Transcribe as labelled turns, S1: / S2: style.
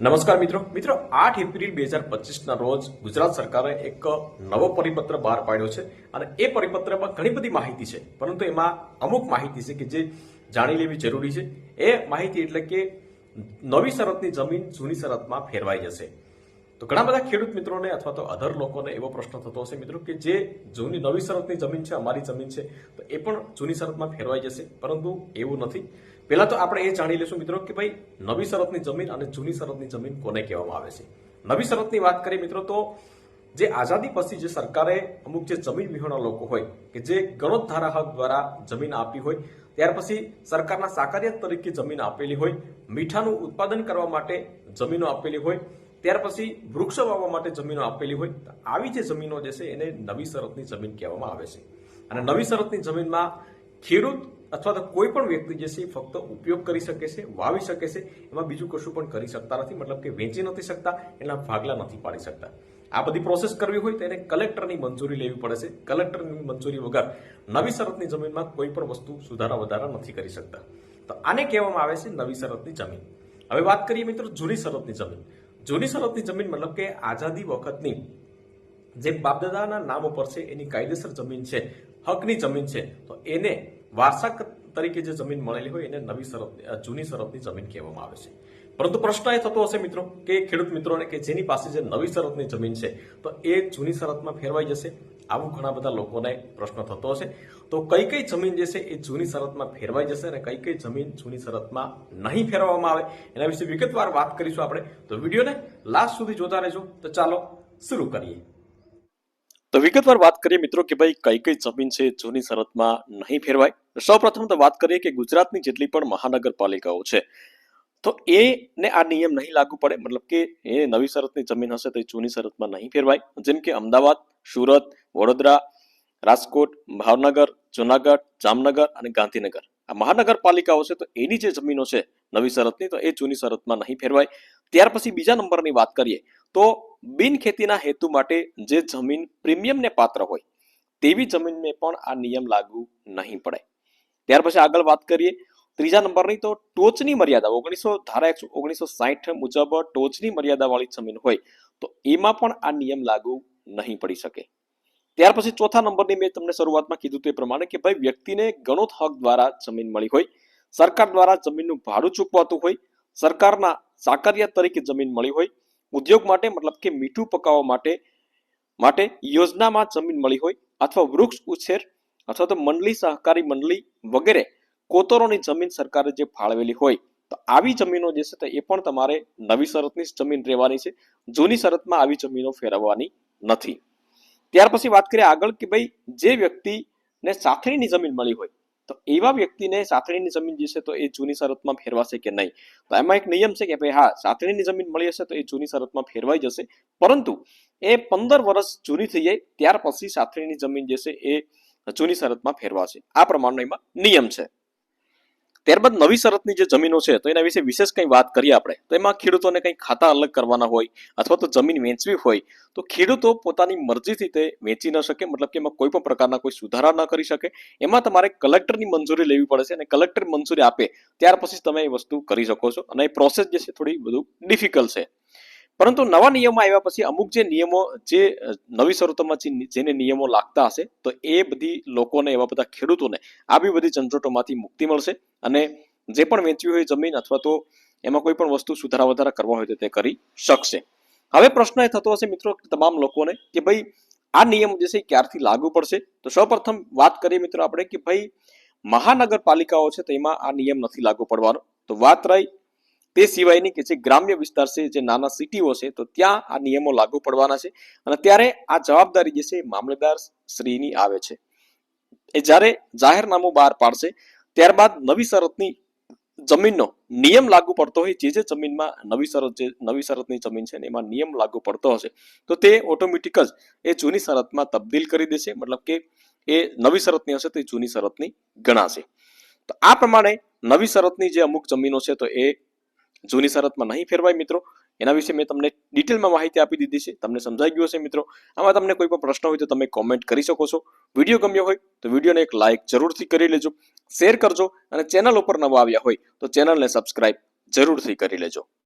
S1: નમસ્કાર મિત્રો. મિત્રો, આઠ એપ્રિલ બે હજાર પચીસના રોજ ગુજરાત સરકારે એક નવો પરિપત્ર બહાર પાડ્યો છે અને એ પરિપત્રમાં ઘણી બધી માહિતી છે. પરંતુ એમાં અમુક માહિતી છે કે જે જાણી લેવી જરૂરી છે. એ માહિતી એટલે કે નવી શરતની જમીન જૂની શરતમાં ફેરવાઈ જશે. તો ઘણા બધા ખેડૂત મિત્રોને અથવા તો અધર લોકોને એવો પ્રશ્ન થતો હશે, મિત્રો, કે જે જૂની નવી શરતની જમીન છે, અમારી જમીન છે, તો એ પણ જૂની શરતમાં ફેરવાઈ જશે. પરંતુ એવું નથી. પહેલા તો આપણે એ જાણી લઈશું મિત્રો કે ભાઈ નવી શરતની જમીન અને જૂની શરતની જમીન કોને કહેવામાં આવે છે. નવી શરતની વાત કરીએ મિત્રો તો જે આઝાદી પછી જે સરકારે અમુક જે જમીન વિહોણા લોકો હોય કે જે ગણોત ધારા હક દ્વારા જમીન આપી હોય, ત્યાર પછી સરકારના સાકારિયા તરીકે જમીન આપેલી હોય, મીઠાનું ઉત્પાદન કરવા માટે જમીનો આપેલી હોય, ત્યાર પછી વૃક્ષો વાવવા માટે જમીનો આપેલી હોય આવી જે જમીનો જે છે એને નવી શરતની જમીન કહેવામાં આવે છે. અને નવી શરતની જમીનમાં ખેડૂત અથવા તો કોઈ પણ વ્યક્તિ જે છે ફક્ત ઉપયોગ કરી શકે છે, વાવી શકે છે, એમાં બીજું કશું પણ કરી શકતા નથી, મતલબ કે વેચી નથી શકતા એના ભાગલા નથી પાડી શકતા. આ બધી પ્રોસેસ કરવી હોય તો એને કલેક્ટરની મંજૂરી લેવી પડે છે. કલેક્ટરની મંજૂરી વગર નવી શરતની જમીનમાં કોઈ પણ વસ્તુ સુધારા વધારા નથી કરી શકતા. તો આને કહેવામાં આવે છે નવી શરતની જમીન. હવે વાત કરીએ મિત્રો જૂની શરતની જમીન. જૂની શરતની જમીન મતલબ કે આઝાદી વખતની જે બાપદાદાના નામ ઉપર છે, એની કાયદેસર જમીન છે, હકની જમીન છે, તો એને વારસા તરીકે જે જમીન મળેલી હોય એને નવી શરત જૂની શરતની જમીન કહેવામાં આવે છે. પરંતુ પ્રશ્ન એ થતો હશે મિત્રો કે ખેડૂત મિત્રોને કે જેની પાસે જે નવી શરતની જમીન છે, તો એ જૂની શરતમાં ફેરવાઈ જશે? આવું ઘણા બધા લોકોને પ્રશ્ન થતો હશે. તો કઈ કઈ જમીન જે છે એ જૂની શરતમાં ફેરવાઈ જશે અને કઈ કઈ જમીન જૂની શરતમાં નહીં ફેરવવામાં આવે? એના વિશે વિગતવાર વાત કરીશું આપણે. તો વિડીયોને લાસ્ટ સુધી જોતા રહેજો. તો ચાલો, શરૂ કરીએ. તો વિગતવાર વાત કરીએ મિત્રો કે ભાઈ કઈ કઈ જમીન છે જૂની શરતમાં નહીં ફેરવાય. સૌપ્રથમ તો વાત કરીએ કે ગુજરાતની જેટલી પણ મહાનગરપાલિકાઓ છે, તો એ ને આ નિયમ નહીં લાગુ પડે. મતલબ કે એ નવી શરતની જમીન હશે તો એ જૂની શરતમાં નહીં ફેરવાય. જેમ કે અમદાવાદ, સુરત, વડોદરા, રાજકોટ, ભાવનગર, જુનાગઢ, જામનગર અને ગાંધીનગર. આ મહાનગરપાલિકાઓ છે, તો એની જે જમીનો છે, નવી શરતની, તો એ જૂની શરતમાં નહીં ફેરવાય. ત્યાર પછી બીજા નંબરની વાત કરીએ, તો બિન ખેતીના હેતુ માટે જે જમીન પ્રીમિયમને પાત્ર હોય, તેવી જમીનને પણ આ નિયમ લાગુ નહીં પડે. ત્યાર પછી આગળ વાત કરીએ, ત્રીજા નંબરની, તો ટોચની મર્યાદા, ઓગણીસો ધારા એકસો ઓગણીસો સાહીઠ મુજબ ટોચની મર્યાદાવાળી જમીન હોય, તો એમાં પણ આ નિયમ લાગુ નહીં પડી શકે. ત્યાર પછી ચોથા નંબરની મેં તમને શરૂઆતમાં કીધું તે પ્રમાણે કે ભાઈ વ્યક્તિને ગણોત હક દ્વારા જમીન મળી હોય, સરકાર દ્વારા જમીનનું ભાડું ચૂકવાતું હોય, સરકારના સાકરિયા તરીકે જમીન મળી હોય, ઉદ્યોગ માટે મતલબ કે મીઠું પકાવવા માટે માટે યોજનામાં જમીન મળી હોય અથવા વૃક્ષ ઉછેર અથવા તો મંડળી સહકારી મંડળી વગેરે કોતરોની જમીન સરકારે જે ફાળવેલી હોય, તો આવી જમીનો જે છે તો એ પણ તમારે નવી શરતની જમીન રહેવાની છે. જૂની શરતમાં આવી જમીનો ફેરવવાની નથી. ત્યાર પછી વાત કરીએ આગળ કે ભાઈ જે વ્યક્તિને સાથળીની જમીન મળી હોય, તો એવા વ્યક્તિને સાથળીની જમીન જે છે તો એ જૂની શરતમાં ફેરવાશે કે નહીં? તો એમાં એક નિયમ છે કે ભાઈ હા, સાથળીની જમીન મળી હશે તો એ જૂની શરતમાં ફેરવાઈ જશે. પરંતુ એ પંદર વર્ષ જૂની થઈ જાય, ત્યાર પછી સાથળીની જમીન જે છે એ જૂની શરતમાં ફેરવાશે. આ પ્રમાણનો એમાં નિયમ છે. ત્યારબાદ નવી શરતની જે જમીનો છે, તો એના વિશે વિશેષ કંઈ વાત કરીએ આપણે. તો એમાં ખેડૂતોને કંઈ ખાતા અલગ કરવાના હોય અથવા તો જમીન વેચવી હોય, તો ખેડૂતો પોતાની મરજીથી તે વેચી ન શકે, મતલબ કે એમાં કોઈ પણ પ્રકારના કોઈ સુધારા ન કરી શકે. એમાં તમારે કલેક્ટરની મંજૂરી લેવી પડે છે અને કલેક્ટર મંજૂરી આપે, ત્યાર પછી તમે એ વસ્તુ કરી શકો છો. અને એ પ્રોસેસ જે છે, થોડી બધું ડિફિકલ્ટ છે. પરંતુ નવા નિયમો આવ્યા પછી અમુક જે નિયમો, જે નવી શરતોમાં જેને નિયમો લાગતા હશે, તો એ બધી લોકોને, એવા બધા ખેડૂતોને આવી બધી ઝંઝટોમાંથી મુક્તિ મળશે અને જે પણ વેચવી હોય જમીન અથવા તો એમાં કોઈ પણ વસ્તુ સુધારા વધારા કરવા હોય તો તે કરી શકશે. હવે પ્રશ્ન એ થતો હશે મિત્રો તમામ લોકોને કે ભાઈ આ નિયમ જે છે ક્યારથી લાગુ પડશે? તો સૌપ્રથમ વાત કરીએ મિત્રો આપણે કે ભાઈ મહાનગરપાલિકાઓ છે તેમાં આ નિયમ નથી લાગુ પડવાનો. તો વાત રહી તે સિવાયની કે જે ગ્રામ્ય વિસ્તાર છે, જે નાના સિટીઓ છે, તો ત્યાં આ નિયમો લાગુ પડવાના છે અને ત્યારે આ જવાબદારી જે છે મામલેદાર શ્રીની આવે છે. એ જ્યારે જાહેરનામું બહાર પાડશે, ત્યારબાદ નવી શરતની જમીનનો નિયમ લાગુ પડતો હોય, જે જે જમીનમાં નવી શરત જે, નવી શરતની જમીન છે એમાં નિયમ લાગુ પડતો હશે, તો તે ઓટોમેટિક જ એ જૂની શરતમાં તબદીલ કરી દેશે, મતલબ કે એ નવી શરતની હશે તો એ જૂની શરતની ગણાશે. તો આ પ્રમાણે નવી શરતની જે અમુક જમીનો છે, તો એ જૂની શરતમાં નહીં ફેરવાય મિત્રો. એના વિશે મેં તમને ડિટેલમાં માહિતી આપી દીધી છે. તમને સમજાઈ ગયું હશે મિત્રો. આમાં તમને કોઈ પણ પ્રશ્ન હોય તો તમે કોમેન્ટ કરી શકો છો. વીડિયો ગમ્યો હોય તો વિડીયોને એક લાઇક જરૂરથી કરી લેજો. શેર કરજો અને ચેનલ ઉપર નવા આવ્યા હોય તો ચેનલને સબસ્ક્રાઇબ જરૂરથી કરી લેજો.